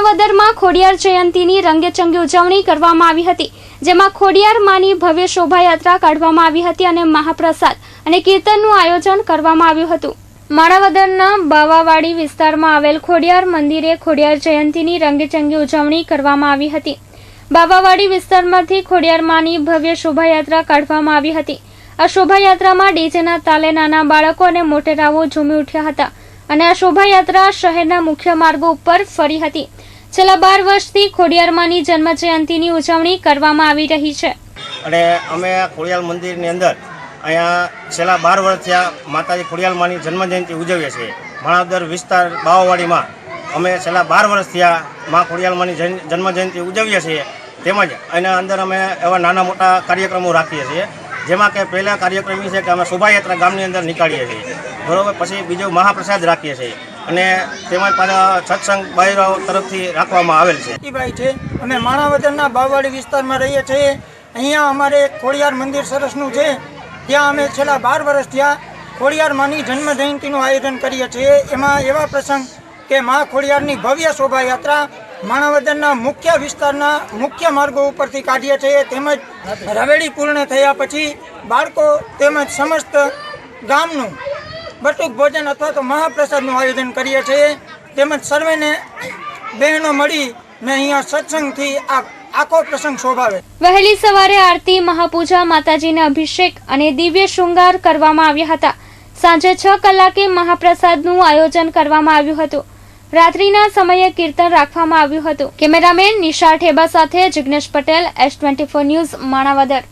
માણાવદરમાં ખોડિયાર જયંતીની રંગેચંગે ઉજવણી કરવામાં આવી હતી, જેમાં ખોડિયાર માની ભવ્ય શોભાયાત્રા કાઢવામાં આવી હતી અને મહાપ્રસાદ અને કીર્તનનું આયોજન કરવામાં આવ્યું હતું. માણાવદરના બાવાવાડી વિસ્તારમાં આવેલ ખોડિયાર મંદિરે ખોડિયાર જયંતીની રંગેચંગે ઉજવણી કરવામાં આવી હતી. બાવાવાડી વિસ્તારમાંથી ખોડિયાર માની ભવ્ય શોભાયાત્રા કાઢવામાં આવી હતી. આ શોભાયાત્રામાં ડીજેના તાલે નાના બાળકો અને મોટેરાઓ ઝૂમી ઉઠ્યા હતા અને આ શોભાયાત્રા શહેરના મુખ્ય માર્ગો ઉપર ફરી હતી. છેલ્લા બાર વર્ષથી ખોડિયારમાંની જન્મ જયંતિની ઉજવણી કરવામાં આવી રહી છે. અને અમે ખોડિયાર મંદિરની અંદર અહીંયા છેલ્લા બાર વર્ષથી આ માતાજી જન્મ જયંતિ ઉજવીએ છીએ. માણાવદર વિસ્તાર બાવાવાડીમાં અમે છેલ્લા બાર વર્ષથી આ મા ખોડિયાલમાની જન્મ જયંતિ ઉજવીએ છીએ. તેમજ એના અંદર અમે એવા નાના મોટા કાર્યક્રમો રાખીએ છીએ. જેમાં કે પહેલા કાર્યક્રમ છે કે અમે શોભાયાત્રા ગામની અંદર નીકાળીએ છીએ. બરોબર? પછી બીજો મહાપ્રસાદ રાખીએ છીએ. અને તેમજ પાછા સત્સંગ બાયરાઓ તરફથી રાખવામાં આવેલ છે. ભાઈ છે, અમે માણાવદરના બાવવાડી વિસ્તારમાં રહીએ છીએ. અહીંયા અમારે ખોડિયાર મંદિર સરસનું છે. ત્યાં અમે છેલ્લા બાર વર્ષ થયા ખોડિયાર માની જન્મ જયંતિનું આયોજન કરીએ છીએ. એમાં એવા પ્રસંગ કે મા ખોડિયારની ભવ્ય શોભાયાત્રા માણાવદરના મુખ્ય વિસ્તારના મુખ્ય માર્ગો ઉપરથી કાઢીએ છીએ. તેમજ રવેડી પૂર્ણ થયા પછી બાળકો તેમજ સમસ્ત ગામનું બટુક ભોજન અથવા તો મહાપ્રસાદનું આયોજન કરીએ છીએ. તેમજ સર્વેને બહેનો મળી ને અહીંયા સત્સંગથી આ વહેલી સવારે આરતી, મહાપૂજા, માતાજીના અભિષેક અને દિવ્ય શૃંગાર કરવામાં આવ્યા હતા. સાંજે છ કલાકે મહાપ્રસાદનું આયોજન કરવામાં આવ્યું હતું. રાત્રિના સમયે કીર્તન રાખવામાં આવ્યું હતું. કેમેરામેન નિશા ઠેબા સાથે Jignesh Patel S twenty news, Manavadar.